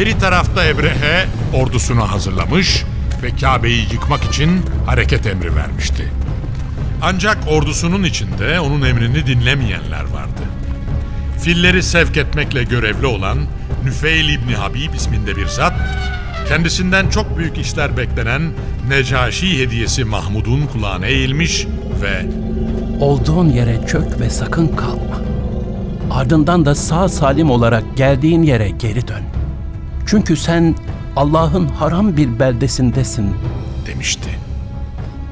Beri tarafta Ebrehe ordusunu hazırlamış ve Kabe'yi yıkmak için hareket emri vermişti. Ancak ordusunun içinde onun emrini dinlemeyenler vardı. Filleri sevk etmekle görevli olan Nüfeil İbni Habib isminde bir zat, kendisinden çok büyük işler beklenen Necaşi hediyesi Mahmud'un kulağına eğilmiş ve Olduğun yere çök ve sakın kalma. Ardından da sağ salim olarak geldiğin yere geri dön. Çünkü sen Allah'ın haram bir beldesindesin. demişti.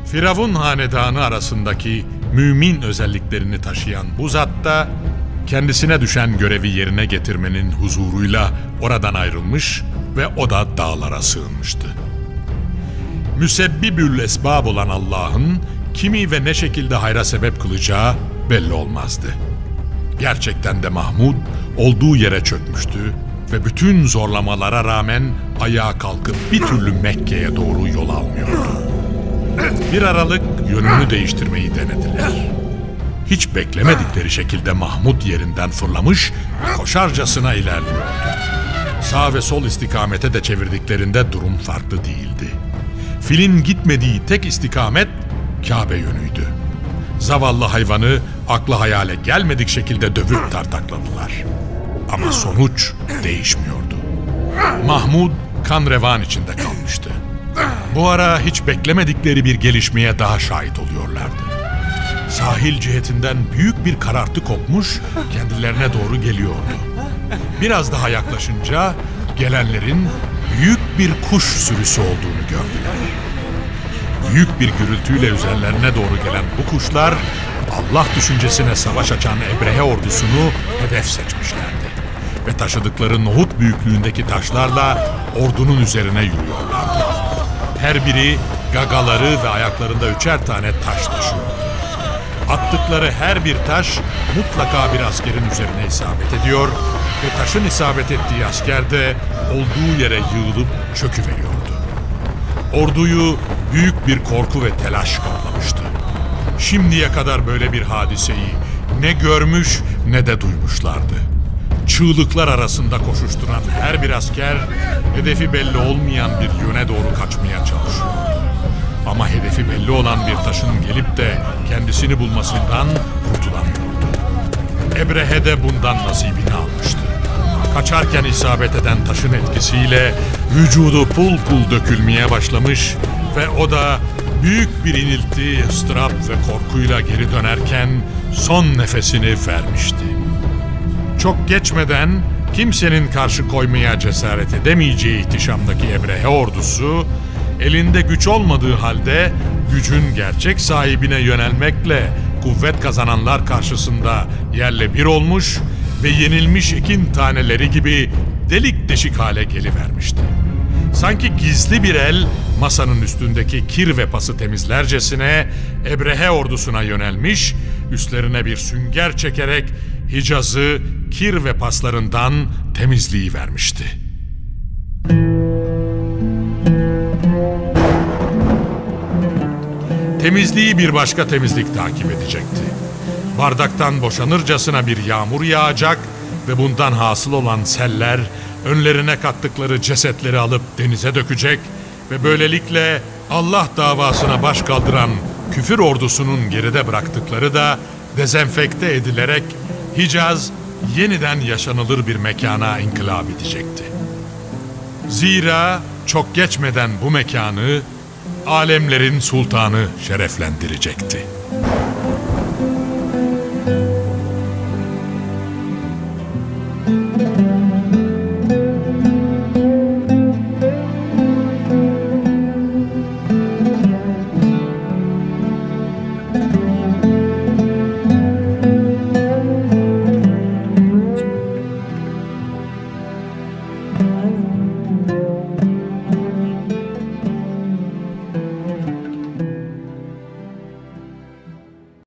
Firavun hanedanı arasındaki mümin özelliklerini taşıyan bu zat da kendisine düşen görevi yerine getirmenin huzuruyla oradan ayrılmış ve o da dağlara sığınmıştı. Müsebbibül esbab olan Allah'ın kimi ve ne şekilde hayra sebep kılacağı belli olmazdı. Gerçekten de Mahmud olduğu yere çökmüştü ve bütün zorlamalara rağmen ayağa kalkıp bir türlü Mekke'ye doğru yol almıyordu. Bir aralık yönünü değiştirmeyi denediler. Hiç beklemedikleri şekilde Mahmud yerinden fırlamış koşarcasına ilerliyordu. Sağ ve sol istikamete de çevirdiklerinde durum farklı değildi. Filin gitmediği tek istikamet Kabe yönüydü. Zavallı hayvanı aklı hayale gelmedik şekilde dövüp tartakladılar. Ama sonuç değişmiyordu. Mahmud kan revan içinde kalmıştı. Bu ara hiç beklemedikleri bir gelişmeye daha şahit oluyorlardı. Sahil cihetinden büyük bir karartı kopmuş, kendilerine doğru geliyordu. Biraz daha yaklaşınca gelenlerin büyük bir kuş sürüsü olduğunu gördüler. Büyük bir gürültüyle üzerlerine doğru gelen bu kuşlar Allah düşüncesine savaş açan Ebrehe ordusunu hedef seçmişlerdi. Taşıdıkları nohut büyüklüğündeki taşlarla ordunun üzerine yürüyorlardı. Her biri gagaları ve ayaklarında üçer tane taş taşıyor. Attıkları her bir taş mutlaka bir askerin üzerine isabet ediyor ve taşın isabet ettiği asker de olduğu yere yığılıp çöküveriyordu. Orduyu büyük bir korku ve telaş kaplamıştı. Şimdiye kadar böyle bir hadiseyi ne görmüş ne de duymuşlardı. Çığlıklar arasında koşuşturan her bir asker hedefi belli olmayan bir yöne doğru kaçmaya çalışıyor. Ama hedefi belli olan bir taşın gelip de kendisini bulmasından kurtulamıyordu. Ebrehe de bundan nasibini almıştı. Kaçarken isabet eden taşın etkisiyle vücudu pul pul dökülmeye başlamış ve o da büyük bir inilti, ıstırap ve korkuyla geri dönerken son nefesini vermişti. Çok geçmeden kimsenin karşı koymaya cesaret edemeyeceği ihtişamdaki Ebrehe ordusu elinde güç olmadığı halde gücün gerçek sahibine yönelmekle kuvvet kazananlar karşısında yerle bir olmuş ve yenilmiş ekin taneleri gibi delik deşik hale gelivermişti. Sanki gizli bir el masanın üstündeki kir ve pası temizlercesine Ebrehe ordusuna yönelmiş, üstlerine bir sünger çekerek Hicaz'ı kir ve paslarından temizliği vermişti. Temizliği bir başka temizlik takip edecekti. Bardaktan boşanırcasına bir yağmur yağacak ve bundan hasıl olan seller önlerine kattıkları cesetleri alıp denize dökecek ve böylelikle Allah davasına baş kaldıran küfür ordusunun geride bıraktıkları da dezenfekte edilerek Hicaz yeniden yaşanılır bir mekana inkılap edecekti. Zira çok geçmeden bu mekanı alemlerin sultanı şereflendirecekti. Mm-hmm.